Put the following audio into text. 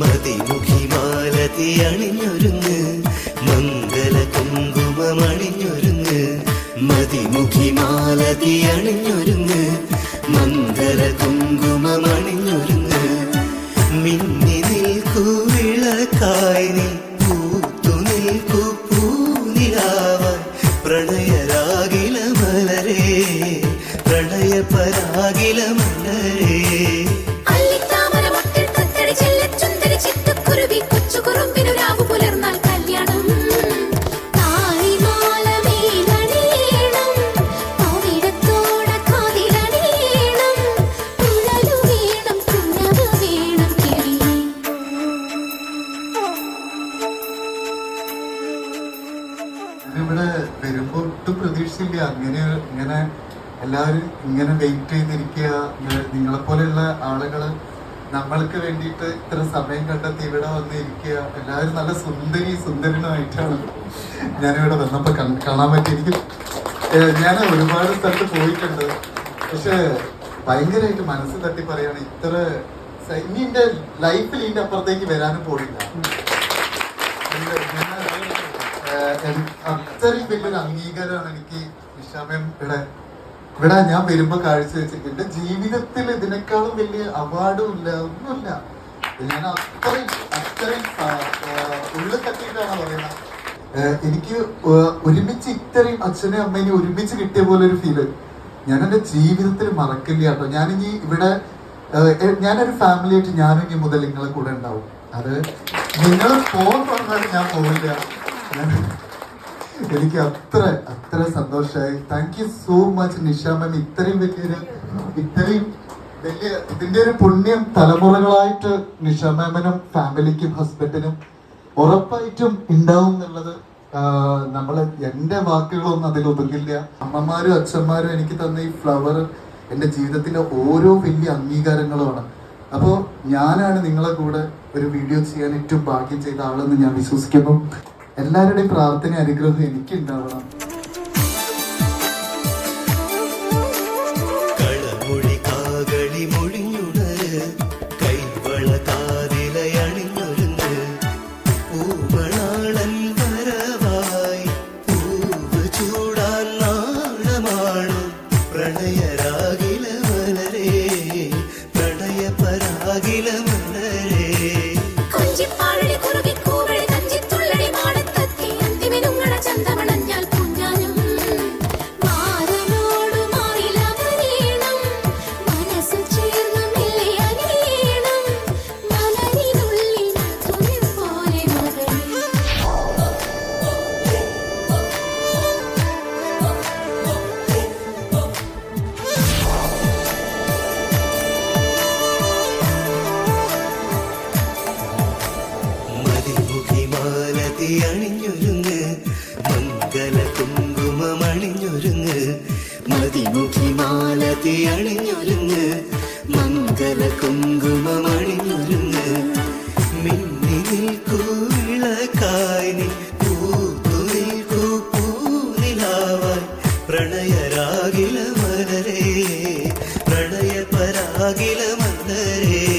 മതിമുഖി മാലതി അണിഞ്ഞൊരുങ്ങ്. മംഗല കുങ്കുമമണിഞ്ഞൊരുങ്ങ് മതിമുഖി മാലതി അണിഞ്ഞൊരുങ്ങ്. മംഗല കുങ്കുമമണിഞ്ഞൊരുങ്ങ് മിന്നി നിൽക്കൂ വിളക്കായി നീ പൂത്തു നിൽക്കൂ പൂനിലാവായി പ്രണയരാകില മലരേ പ്രണയപരാകില മലരേ ഇവിടെ വരുമ്പോ ഒട്ടും പ്രതീക്ഷയില്ല അങ്ങനെ ഇങ്ങനെ എല്ലാവരും ഇങ്ങനെ വെയിറ്റ് ചെയ്തിരിക്കുക. നിങ്ങളെ പോലെയുള്ള ആളുകൾ നമ്മൾക്ക് വേണ്ടിയിട്ട് ഇത്ര സമയം കണ്ടെത്തി ഇവിടെ വന്ന് ഇരിക്കുക എല്ലാവരും നല്ല സുന്ദരി സുന്ദരനുമായിട്ടാണ് ഞാനിവിടെ വന്നപ്പോ കൺ- കാണാൻ പറ്റി. എനിക്ക് ഞാൻ ഒരുപാട് സ്ഥലത്ത് പോയിട്ടുണ്ട്. പക്ഷെ ഭയങ്കരമായിട്ട് മനസ്സ് തട്ടി പറയാണ് ഇത്ര ഇനി എന്റെ ലൈഫിൽ ഇതിന്റെ അപ്പുറത്തേക്ക് വരാനും പോയില്ല അത്രയും വലിയൊരു അംഗീകാരമാണ് എനിക്ക് നിഷാമയം ഇവിടെ. ഇവിടെ ഞാൻ വരുമ്പോ കാഴ്ച വെച്ചിട്ട് എന്റെ ജീവിതത്തിൽ ഇതിനേക്കാളും വലിയ അവാർഡും ഇല്ല ഒന്നുമില്ല. ഞാൻ അത്രയും അത്രയും ഉള്ളിൽ തട്ടിയിട്ടാണ് പറയുന്നത്. എനിക്ക് ഒരുമിച്ച് ഇത്രയും അച്ഛനെയും അമ്മേനെയും ഒരുമിച്ച് കിട്ടിയ പോലെ ഒരു ഫീൽ ഞാൻ എന്റെ ജീവിതത്തിൽ മറക്കില്ല കേട്ടോ. ഞാനിനി ഇവിടെ ഞാനൊരു ഫാമിലി ആയിട്ട് ഞാനും ഇനി മുതൽ നിങ്ങളെ കൂടെ ഉണ്ടാവും. അത് നിങ്ങൾ ഫോൺ പറഞ്ഞാലും ഞാൻ പോവില്ല. എനിക്ക് അത്ര അത്ര സന്തോഷമായി thank you so much Nisha ma'am ഇത്രയും വലിയൊരു ഇത്രയും വലിയ ഇതിന്റെ ഒരു പുണ്യം തലമുറകളായിട്ട് നിഷ മാമിനും ഫാമിലിക്കും ഹസ്ബൻഡിനും ഉറപ്പായിട്ടും ഉണ്ടാവും എന്നുള്ളത് നമ്മൾ എന്റെ വാക്കുകളൊന്നും അതിൽ ഒതുങ്ങില്ല അമ്മമാരും അച്ഛന്മാരും എനിക്ക് തന്ന ഈ ഫ്ലവർ എന്റെ ജീവിതത്തിലെ ഓരോ വലിയ അംഗീകാരങ്ങളുമാണ്. അപ്പോൾ ഞാനാണ് നിങ്ങളെ കൂടെ ഒരു വീഡിയോ ചെയ്യാൻ ഏറ്റവും ഭാഗ്യം ചെയ്ത ആളെന്ന് ഞാൻ വിശ്വസിക്കുന്നു. എല്ലാവരുടെയും പ്രാർത്ഥന അനുഗ്രഹം എനിക്ക് അണിഞ്ഞൊരുങ്ങ് മംഗല കുങ്കുമമണിഞ്ഞൊരുങ്ങ് മതിമുഖി മാലതി അണിഞ്ഞൊരുങ്ങ് മംഗല കുങ്കുമമണിഞ്ഞൊരുങ്ങ്. മിന്നി നിൽക്കൂ വിളക്കായി നീ പൂത്തു നിൽക്കൂ പൂനിലാവായി പ്രണയരാകില മലരേ പ്രണയപരാകില മലരേ